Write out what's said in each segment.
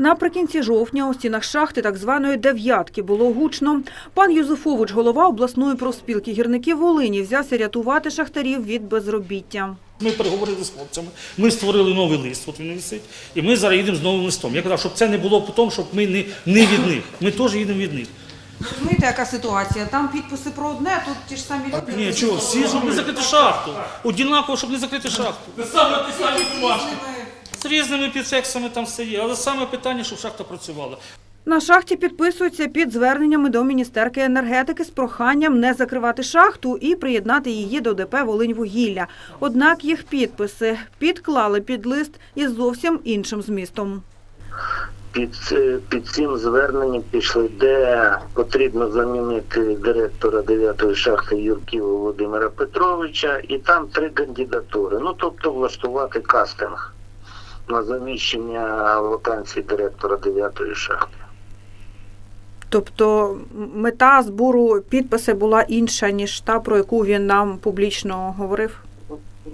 Наприкінці жовтня у стінах шахти так званої дев'ятки було гучно. Пан Юзефович, голова обласної профспілки гірників Волині, взявся рятувати шахтарів від безробіття. Ми переговорили з хлопцями, ми створили новий лист, от він висить, і ми зараз їдемо з новим листом. Я казав, щоб це не було потім, щоб ми не, не від них. Ми теж їдемо від них. Розумієте, яка ситуація? Там підписи про одне, а тут ті ж самі люди. Ні, чого, всі, щоб не закрити шахту. Однаково, щоб не закрити шахту. Саме ті самі бумажки. З різними підсексами там все є, але саме питання, щоб шахта працювала. На шахті підписуються під зверненнями до Міністерки енергетики з проханням не закривати шахту і приєднати її до ДП «Волиньвугілля». Однак їх підписи підклали під лист із зовсім іншим змістом. під, під цим зверненням пішли, де потрібно замінити директора 9-ї шахти Юрківа Володимира Петровича, і там три кандидатури. Ну тобто влаштувати кастинг на заміщення вакансії директора 9-ї шахти. Тобто мета збору підписи була інша, ніж та, про яку він нам публічно говорив?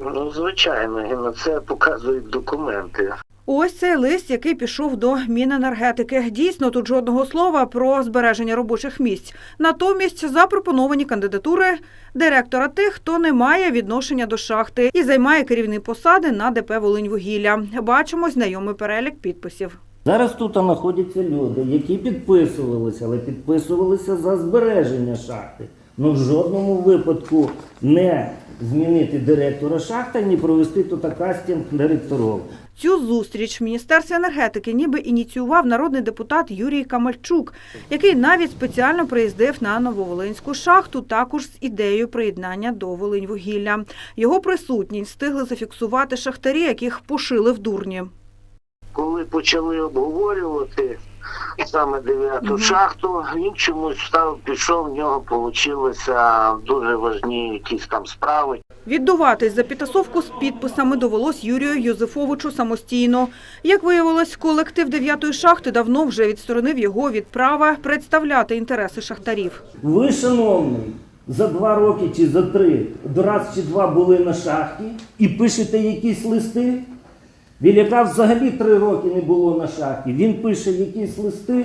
Ну, звичайно, і на це показують документи. Ось цей лист, який пішов до Міненергетики. Дійсно, тут жодного слова про збереження робочих місць. Натомість запропоновані кандидатури директора тих, хто не має відношення до шахти і займає керівні посади на ДП «Волиньвугілля». Бачимо знайомий перелік підписів. Зараз тут знаходяться люди, які підписувалися, але підписувалися за збереження шахти. Ну в жодному випадку не змінити директора шахти, ні провести тут кастинг директорів. Цю зустріч в Міністерстві енергетики ніби ініціював народний депутат Юрій Камальчук, який навіть спеціально приїздив на Нововолинську шахту, також з ідеєю приєднання до Волиньвугілля. Його присутність встигли зафіксувати шахтарі, яких пошили в дурні. Коли почали обговорювати саме 9-ту шахту, він чомусь встав, пішов, в нього получилися дуже важні якісь там справи. Віддуватись за підтасовку з підписами довелось Юрію Юзефовичу самостійно. Як виявилось, колектив 9-ї шахти давно вже відсторонив його від права представляти інтереси шахтарів. Ви, шановний, за два роки чи за три, раз чи два були на шахті і пишете якісь листи. Віляка взагалі три роки не було на шахті. Він пише якісь листи.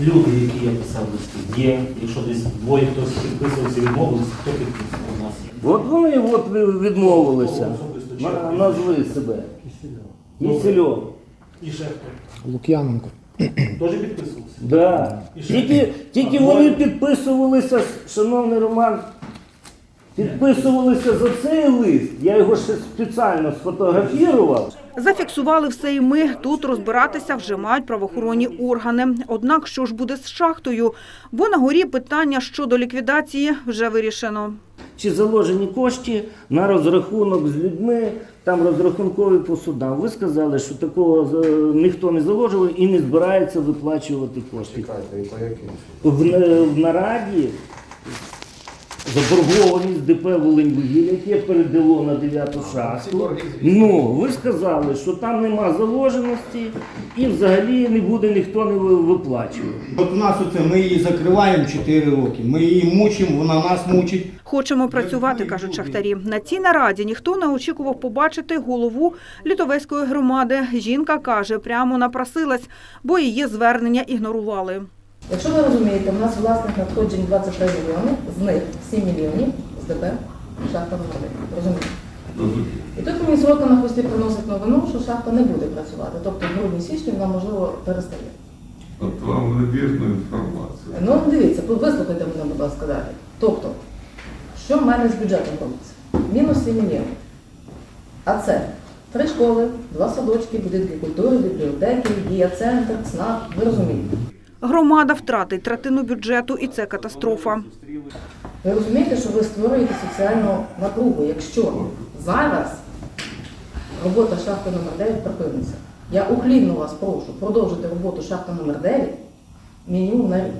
Люди, які я писав листи, є. Якщо десь двоє хтось підписувався, відмовився, хто підписував у нас. От вони от відмовилися. На- Назви себе. Кісельов. І ще хто? Лук'яненко. Теж підписувався. Да. І ще Тільки, тільки А вони двоє? підписувалися, шановний Роман, підписувалися за цей лист. Я його ще спеціально сфотографував. Зафіксували все і ми. Тут розбиратися вже мають правоохоронні органи. Однак, що ж буде з шахтою? Бо на горі питання щодо ліквідації вже вирішено. Чи заложені кошти на розрахунок з людьми, там розрахункові по судам. Ви сказали, що такого е, ніхто не заложив і не збирається виплачувати кошти. В, в нараді заборгованість ДП Волиньвугілля, яке передало на 9 шахту. Ну, ви сказали, що там нема заложеності і взагалі не буде ніхто не ви- виплачувати. От у нас оце ми її закриваємо 4 роки. Ми її мучимо, вона нас мучить. Хочемо працювати, кажуть шахтарі. На цій нараді ніхто не очікував побачити голову літовецької громади. Жінка каже, прямо напросилась, бо її звернення ігнорували. Якщо ви розумієте, у нас власних надходжень 23 мільйони, з них 7 мільйонів з ДП шахта 1. Розумієте? І тут мені срока на хвості приносить новину, що шахта не буде працювати. Тобто в грудні січні вона, можливо, перестає. От вам невірну інформацію. Ну, дивіться, вислухайте мене, будь ласка, далі. Тобто, що в мене з бюджетом робиться? Мінус 7 мільйонів. А це три школи, два садочки, будинки культури, бібліотеки, дія-центр, ЦНАП. Ви розумієте? Громада втратить третину бюджету, і це катастрофа. Ви розумієте, що ви створюєте соціальну напругу, якщо зараз робота шахти номер 9 припиниться. Я уклінно вас прошу продовжити роботу шахти номер 9 мінімум на рік.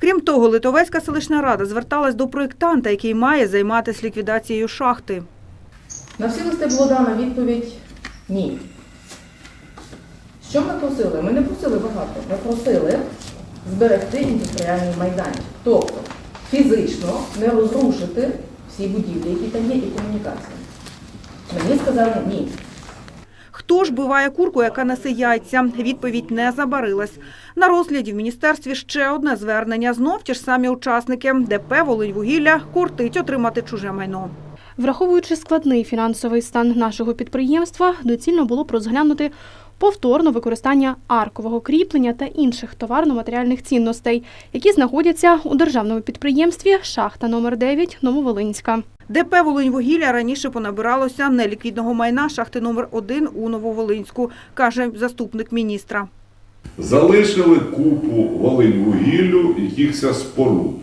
Крім того, Литовецька селищна рада зверталась до проєктанта, який має займатися ліквідацією шахти. На всі листи було дано відповідь ні. Що ми просили? Ми не просили багато. Ми просили зберегти індустріальний майданчик. Тобто фізично не розрушити всі будівлі, які там є, і комунікації. Мені сказали ні. Хто ж биває курку, яка несе яйця? Відповідь не забарилась. На розгляді в міністерстві ще одне звернення. Знов ті ж самі учасники. ДП «Волиньвугілля» кортить отримати чуже майно. Враховуючи складний фінансовий стан нашого підприємства, доцільно було б розглянути повторне використання аркового кріплення та інших товарно-матеріальних цінностей, які знаходяться у державному підприємстві Шахта номер 9 Нововолинська. ДП «Волиньвугілля» раніше понабиралося неліквідного майна шахти номер 1 у Нововолинську, каже заступник міністра. Залишили купу Волиньвугіллю якихось споруд.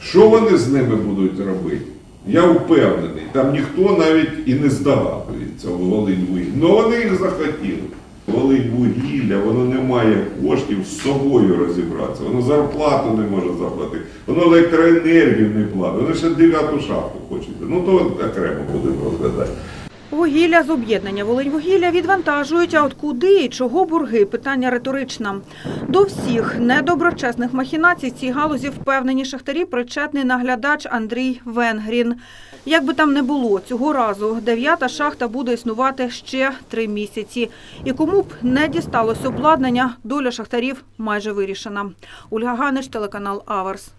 Що вони з ними будуть робити? Я впевнений, там ніхто навіть і не здогадується в Волиньвугілля. Ну вони їх захотіли. Волиньвугілля, воно не має коштів з собою розібратися, воно зарплату не може заплатити, воно електроенергію не платить, воно ще дев'яту шахту хочуть. Ну то окремо будемо розглядати. Вугілля з об'єднання «Волиньвугілля» відвантажують, а от куди і чого борги – питання риторичне. До всіх недоброчесних махінацій цій галузі впевнені шахтарі причетний наглядач Андрій Венгрін. Як би там не було, цього разу дев'ята шахта буде існувати ще три місяці. І кому б не дісталось обладнання, доля шахтарів майже вирішена. Ольга Ганич, телеканал «Аверс».